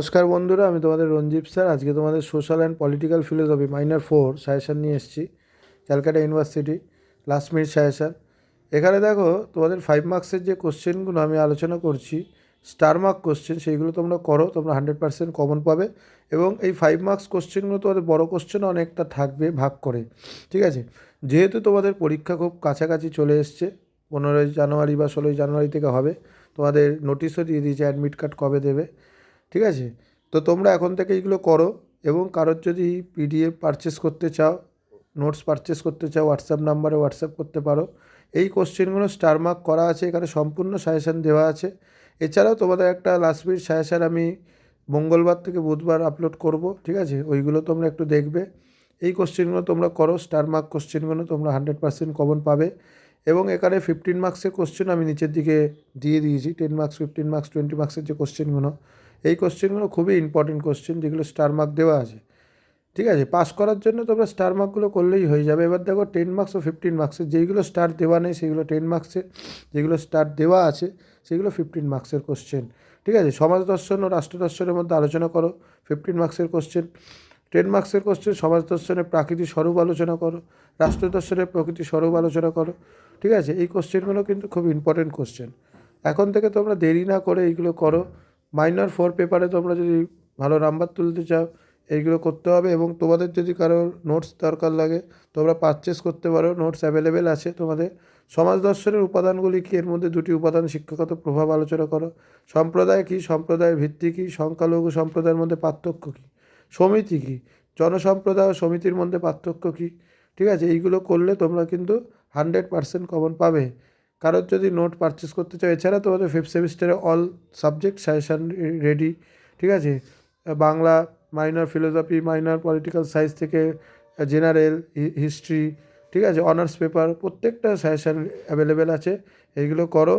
নমস্কার বন্ধুরা, আমি তোমাদের রঞ্জীব স্যার। আজকে তোমাদের social and political philosophy minor four suggestion নিয়ে এসেছি, Calcutta university, last minute suggestion. এখানে দেখো, তোমাদের ফাইভ মার্কসের যে কোশ্চেনগুলো আমি আলোচনা করছি স্টার মার্ক কোশ্চেন সেইগুলো তোমরা করো, তোমরা হান্ড্রেড পার্সেন্ট কমন পাবে এবং এই ফাইভ মার্কস কোশ্চেনগুলো তোমাদের বড় কোশ্চেন অনেকটা থাকবে, ভাগ করে। ঠিক আছে? যেহেতু তোমাদের পরীক্ষা খুব কাছাকাছি চলে এসছে, পনেরোই জানুয়ারি বা ষোলোই জানুয়ারি থেকে হবে, তোমাদের নোটিশও দিয়ে দিয়েছে অ্যাডমিট কার্ড কবে দেবে। ঠিক আছে? তো তোমরা এখন থেকে এইগুলো করো এবং কারোর যদি পিডিএফ পারচেস করতে চাও নোটস পারচেস করতে চাও হোয়াটসঅ্যাপ নাম্বারে হোয়াটসঅ্যাপ করতে পারো। এই কোশ্চেনগুলো স্টার মার্ক করা আছে, এখানে সম্পূর্ণ সাজেশান দেওয়া আছে। এছাড়াও তোমাদের একটা লাস্ট মিনিট সাজেশান আমি মঙ্গলবার থেকে বুধবার আপলোড করব, ঠিক আছে? ওইগুলো তোমরা একটু দেখবে। এই কোশ্চেনগুলো তোমরা করো স্টার মার্ক কোশ্চেনগুলো তোমরা হান্ড্রেড পার্সেন্ট কমন পাবে। এবং এখানে ফিফটিন মার্কসের কোশ্চেন আমি নিচের দিকে দিয়ে দিয়েছি ten marks fifteen marks twenty মার্কসের যে কোশ্চেনগুলো এই কোশ্চেনগুলো খুবই ইম্পর্টেন্ট কোশ্চেন যেগুলো স্টার মার্ক দেওয়া আছে। ঠিক আছে? পাস করার জন্য তোমরা স্টার মার্কগুলো করলেই হয়ে যাবে। এবার দেখো টেন মার্কস ও ফিফটিন মার্কসের যেইগুলো স্টার দেওয়া নেই, সেগুলো টেন মার্কসের যেগুলো স্টার দেওয়া আছে, সেগুলো ফিফটিন মার্কসের কোশ্চেন ঠিক আছে? সমাজ দর্শন ও রাষ্ট্র দর্শনের মধ্যে আলোচনা করো ফিফটিন মার্কসের কোশ্চেন টেন মার্কসের কোশ্চেন সমাজ দর্শনের প্রাকৃতিক স্বরূপ আলোচনা করো, রাষ্ট্র দর্শনের প্রকৃতি স্বরূপ আলোচনা করো। ঠিক আছে? এই কোশ্চেনগুলো কিন্তু খুব ইম্পর্টেন্ট কোশ্চেন এখন থেকে তোমরা দেরি না করে এইগুলো করো। মাইনর ফোর পেপারে তোমরা যদি ভালো নাম্বার তুলতে চাও, এইগুলো করতে হবে এবং তোমাদের যদি কারোর নোটস দরকার লাগে, তোমরা পারচেস করতে পারো। নোটস অ্যাভেলেবেল আছে তোমাদের। সমাজ দর্শনের উপাদানগুলি কী? এর মধ্যে দুটি উপাদান, শিক্ষাগত প্রভাব আলোচনা করো। সম্প্রদায় কী? সম্প্রদায়ের ভিত্তি কী? সংখ্যালঘু সম্প্রদায়ের মধ্যে পার্থক্য কী? সমিতি কী? জনসম্প্রদায় ও সমিতির মধ্যে পার্থক্য কী? ঠিক আছে, এইগুলো করলে তোমরা কিন্তু হান্ড্রেড পার্সেন্ট কমন পাবে। কারোর যদি নোট পারচেস করতে চাও, এছাড়া তোমাদের ফিফথ সেমিস্টারে অল সাবজেক্ট সাজেশান রেডি ঠিক আছে? Bangla minor philosophy minor political science থেকে জেনারেল হিস্ট্রি ঠিক আছে? অনার্স পেপার প্রত্যেকটা সাজেশান অ্যাভেলেবেল আছে। এইগুলো করো।